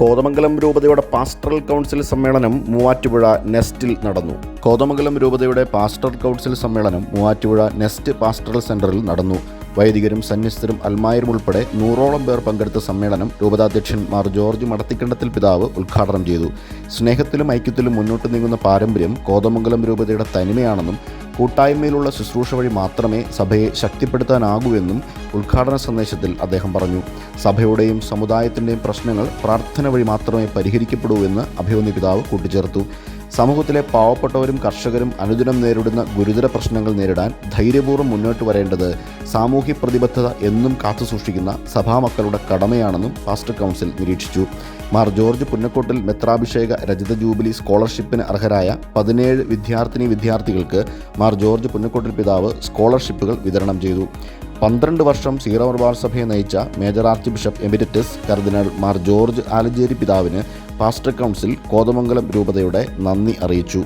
കോതമംഗലം രൂപതയുടെ pastoral council സമ്മേളനം മൂവാറ്റുപുഴ നെസ്റ്റിൽ നടന്നു. കോതമംഗലം രൂപതയുടെ പാസ്റ്ററൽ കൗൺസിൽ സമ്മേളനം മൂവാറ്റുപുഴ നെസ്റ്റ് പാസ്റ്ററൽ സെന്ററിൽ നടന്നു. വൈദികരും സന്യസ്തരും അൽമായരും ഉൾപ്പെടെ നൂറോളം പേർ പങ്കെടുത്ത സമ്മേളനം രൂപതാധ്യക്ഷൻ മാർ ജോർജ് മടത്തിക്കണ്ടത്തിൽ പിതാവ് ഉദ്ഘാടനം ചെയ്തു. സ്നേഹത്തിലും ഐക്യത്തിലും മുന്നോട്ട് നീങ്ങുന്ന പാരമ്പര്യം കോതമംഗലം രൂപതയുടെ തനിമയാണെന്നും കൂട്ടായ്മയിലുള്ള ശുശ്രൂഷ വഴി മാത്രമേ സഭയെ ശക്തിപ്പെടുത്താനാകൂ എന്നും ഉദ്ഘാടന സന്ദേശത്തിൽ അദ്ദേഹം പറഞ്ഞു. സഭയുടെയും സമുദായത്തിന്റെയും പ്രശ്നങ്ങൾ പ്രാർത്ഥന വഴി മാത്രമേ പരിഹരിക്കപ്പെടൂ എന്ന് അഭിമന്യ പിതാവ് കൂട്ടിച്ചേർത്തു. സമൂഹത്തിലെ പാവപ്പെട്ടവരും കർഷകരും അനുദിനം നേരിടുന്ന ഗുരുതര പ്രശ്നങ്ങൾ നേരിടാൻ ധൈര്യപൂർവം മുന്നോട്ട് വരേണ്ടത് സാമൂഹ്യ പ്രതിബദ്ധത എന്നും കാത്തുസൂക്ഷിക്കുന്ന സഭാമക്കളുടെ കടമയാണെന്നും പാസ്റ്റർ കൗൺസിൽ നിരീക്ഷിച്ചു. മാർ ജോർജ് പുന്നക്കോട്ടിൽ മെത്രാഭിഷേക രജത ജൂബിലി സ്കോളർഷിപ്പിന് അർഹരായ പതിനേഴ് വിദ്യാർത്ഥിനി വിദ്യാർത്ഥികൾക്ക് മാർ ജോർജ് പുന്നക്കോട്ടിൽ പിതാവ് സ്കോളർഷിപ്പുകൾ വിതരണം ചെയ്തു. പന്ത്രണ്ട് വർഷം സീറോ മലബാർ സഭയെ നയിച്ച മേജർ ആർച്ച് ബിഷപ്പ് എമിരറ്റസ് കർദിനാൾ മാർ ജോർജ് ആലഞ്ചേരി പിതാവിന് പാസ്റ്റർ കൗൺസിൽ കോതമംഗലം രൂപതയുടെ നന്ദി അറിയിച്ചു.